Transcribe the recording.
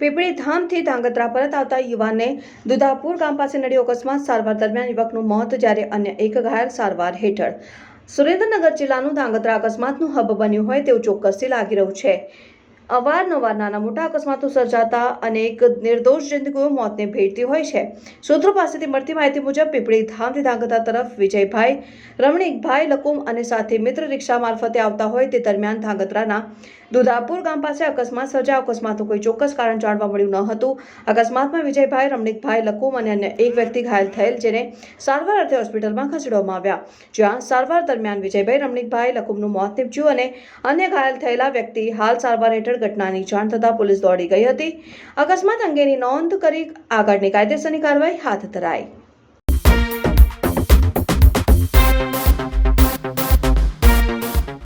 પીપળી ધામથી ધાંગધ્રા પરત આવતા યુવાનને દુધાપુર ગામ પાસે નડ્યો અકસ્માત. સારવાર દરમિયાન યુવકનું મોત, જ્યારે અન્ય એક ઘાયલ સારવાર હેઠળ. સુરેન્દ્રનગર જિલ્લાનું ધાંગધ્રા અકસ્માતનું હબ બન્યું હોય તેવું ચોક્કસથી લાગી રહ્યું છે. અવારનવાર નાના મોટા અકસ્માતો સર્જાતા અનેક નિર્દોષ જંતુઓ મોતને ભેટતી હોય છે. સૂત્રો પાસેથી મળતી માહિતી મુજબ, પીપળી ધામથી ધાંગધ્રા તરફ વિજયભાઈ, રમણીકભાઈ લકુમ અને સાથે મિત્ર રિક્ષા મારફતે આવતા હોય તે દરમિયાન ધાંગધ્રાના દુધાપુર ગામ પાસે અકસ્માત સર્જા અકસ્માતનું કોઈ ચોક્કસ કારણ જાણવા મળ્યું ન હતું. અકસ્માતમાં વિજયભાઈ, રમણીકભાઈ લકુમ અને અન્ય એક વ્યક્તિ ઘાયલ થયેલ, જેને સારવાર અર્થે હોસ્પિટલમાં ખસેડવામાં આવ્યા. જ્યાં સારવાર દરમિયાન વિજયભાઈ, રમણીકભાઈ લકુમનું મોત નીપજ્યું અને અન્ય ઘાયલ થયેલા વ્યક્તિ હાલ સારવાર હેઠળ ઘટનાની જાણ થતાં પોલીસ દોડી ગઈ હતી. અકસ્માત અંગેની નોંધ કરી આગળની કાયદેસરની કાર્યવાહી હાથ ધરાઈ.